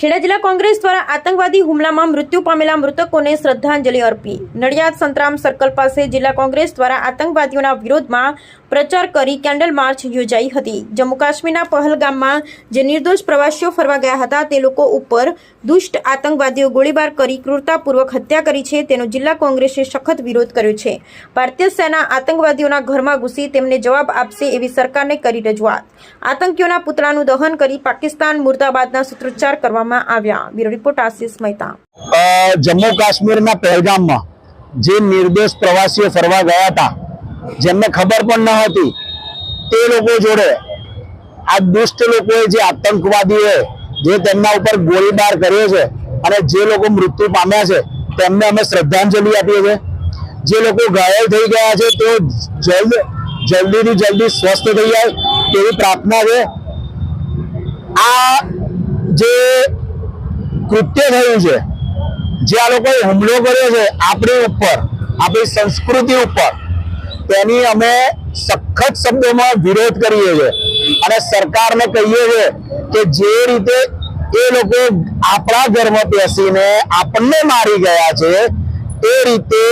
ખેડા જિલ્લા કોંગ્રેસ દ્વારા આતંકવાદી હુમલામાં મૃત્યુ પામેલા મૃતકોને શ્રદ્ધાંજલિ અર્પી. નડિયાદ સંતરામ સર્કલ પાસે જિલ્લા કોંગ્રેસ દ્વારા આતંકવાદીઓના વિરોધમાં પ્રચાર કરી કેન્ડલ માર્ચ યોજાઈ હતી. જમ્મુ કાશ્મીરના પહલગામમાં જે નિર્દોષ પ્રવાસીઓ ફરવા ગયા હતા, તે લોકો ઉપર દુષ્ટ આતંકવાદીઓ ગોળીબાર કરી ક્રૂરતાપૂર્વક હત્યા કરી છે. તેનો જિલ્લા કોંગ્રેસે સખત વિરોધ કર્યો છે. ભારતીય સેના આતંકવાદીઓના ઘરમાં ઘૂસી તેમને જવાબ આપશે એવી સરકારને કરી રજૂઆત. આતંકીઓના પુતળાનું દહન કરી પાકિસ્તાન મુર્દાબાદના સૂત્રોચ્ચાર કરવામાં આવ્યા. Bureau report Ashish Mehta. Jammu કાશ્મીરના પહેલગામમાં જે નિર્દોષ પ્રવાસીઓ ફરવા ગયા હતા જેમને ખબર પણ ન હતી, તે લોકો જોડે આ દુષ્ટ લોકોએ જે આતંકવાદીઓએ જે તેમના ઉપર ગોળીબાર કર્યો છે અને જે લોકો મૃત્યુ પામ્યા છે, તેમને અમે શ્રદ્ધાંજલિ આપીએ છીએ. જે લોકો ઘાયલ થઈ ગયા છે, તેઓ જલ્દ, જલ્દીથી જલ્દી સ્વસ્થ થઈ જાય તેવી પ્રાર્થના છે. આ જે કૃત્ય થયું છે, જે આ લોકોએ હુમલો કર્યો છે આપણી ઉપર, આપણી સંસ્કૃતિ ઉપર તેની અમે સખત શબ્દોમાં વિરોધ કરીએ છીએ. અને સરકારને કહીએ છીએ કે જે રીતે એ લોકો આપણા ઘરમાં બેસીને આપણને મારી ગયા છે, એ રીતે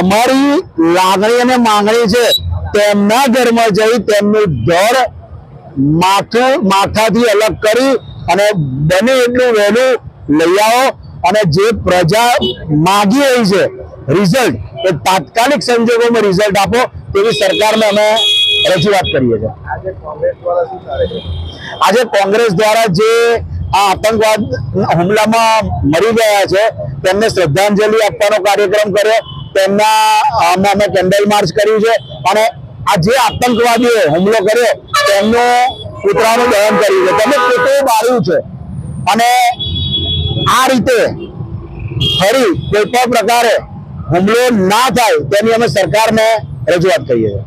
અમારી લાગણી અને માંગણી છે, તેમના ઘરમાં જઈ તેમનું ધડ માથું, માથાથી અલગ કરી અને બને એટલું વહેલું લઈ આવો અને જે પ્રજા માગી રહી છે રિઝલ્ટ એ તાત્કાલિક સંજોગોમાં રિઝલ્ટ આપો તેવી સરકારને અમે રજૂઆત કરીએ છીએ. આજે કોંગ્રેસ દ્વારા જે આ આતંકવાદ હુમલામાં મરી ગયા છે તેમને શ્રદ્ધાંજલિ આપવાનો કાર્યક્રમ કર્યો તેમના અમે અમે કેન્ડલ માર્ચ કર્યું છે અને આ જે આતંકવાદીઓ હુમલો કર્યો તેમનો પુતળાનું દહન કર્યું છે. તેમને પોતે બાળ્યું છે. અને આ રીતે ફરી કોઈ પણ પ્રકારે હુમલો ના થાય તેની અમે સરકારને રજૂઆત કરીએ છીએ.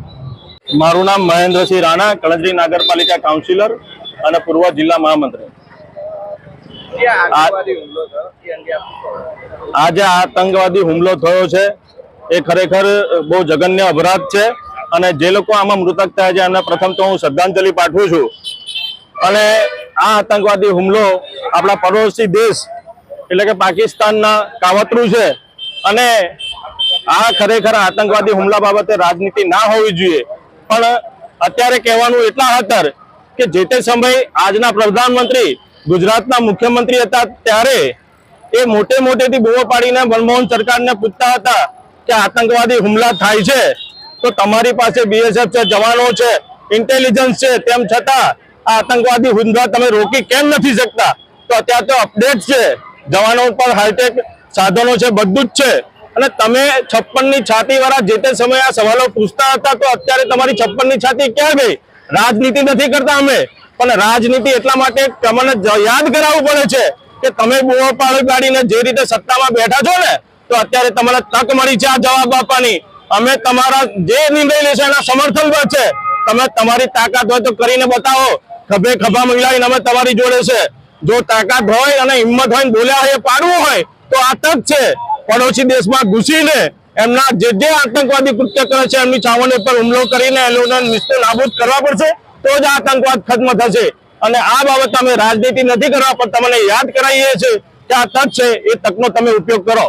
મારું નામ મહેન્દ્રસિંહ રાણા કળંજરી નગરપાલિકા કાઉન્સિલર અને પૂર્વ જિલ્લા મહામંત્રી. આજે આતંકવાદી હુમલો થયો છે. એ ખરેખર બહુ જઘન્ય અપરાધ છે અને જે લોકો આમાં મૃતક થયા છે એમને પ્રથમ તો હું શ્રદ્ધાંજલિ પાઠવું છું. અને આ આતંકવાદી હુમલો આપણા પડોશી દેશ એટલે કે પાકિસ્તાનના કાવતરું છે અને આ ખરેખર આતંકવાદી હુમલા બાબતે રાજનીતિ ના હોવી જોઈએ. પણ અત્યારે કહેવાનું એટલા હતર કે જે તે સમયે આજના પ્રધાનમંત્રી, ગુજરાતના મુખ્યમંત્રી હતા ત્યારે એ મોટે મોટેથી બોવો પાડીને મનમોહન સરકારને પૂછતા હતા કે આતંકવાદી હુમલા થાય છે. તો તમારી પાસે બીએસએફ છે, જવાનો છે ઇન્ટેલિજન્સ છે, તેમ છતાં આ આતંકવાદી હુમલા તમે રોકી કેમ નથી શકતા? તો અત્યારે તો અપડેટ છે. જવાનો પર હાઈટેક સાધનો છે, બધું જ છે. અને તમે છપ્પનની છાતી વાળા જે તે સમયે આ સવાલો પૂછતા હતા, તો અત્યારે તમારી છપ્પનની છાતી ક્યાં ગઈ? રાજનીતિ નથી કરતા અમે. પણ રાજનીતિ એટલા માટે તમને યાદ કરાવવું પડે છે કે તમે બુઓ પાડી પાડીને જે રીતે સત્તામાં બેઠા છો ને, તો અત્યારે તમને તક મળી છે આ જવાબ આપવાની. અમે તમારા જે નિર્ણય લેશે એના સમર્થન પર છે. તમે તમારી તાકાત હોય તો કરીને બતાવો. ખભે ખભા મિલાવીને અમે તમારી જોડે છે. જો તાકાત હોય અને હિંમત હોય બોલ્યા હોય, પાડવું હોય, તો આ તક છે. પડોશી દેશમાં ઘૂસીને એમના જે જે આતંકવાદી કૃત્ય કરે છે, એમની છાવણી પર હુમલો કરીને એ લોકોને નિસ્તો નાબૂદ કરવા પડશે, તો જ આતંકવાદ ખત્મ થશે. અને આ બાબત અમે રાજનીતિ નથી કરવા, પણ તમને યાદ કરાવીએ છીએ કે આ તક છે, એ તકનો તમે ઉપયોગ કરો.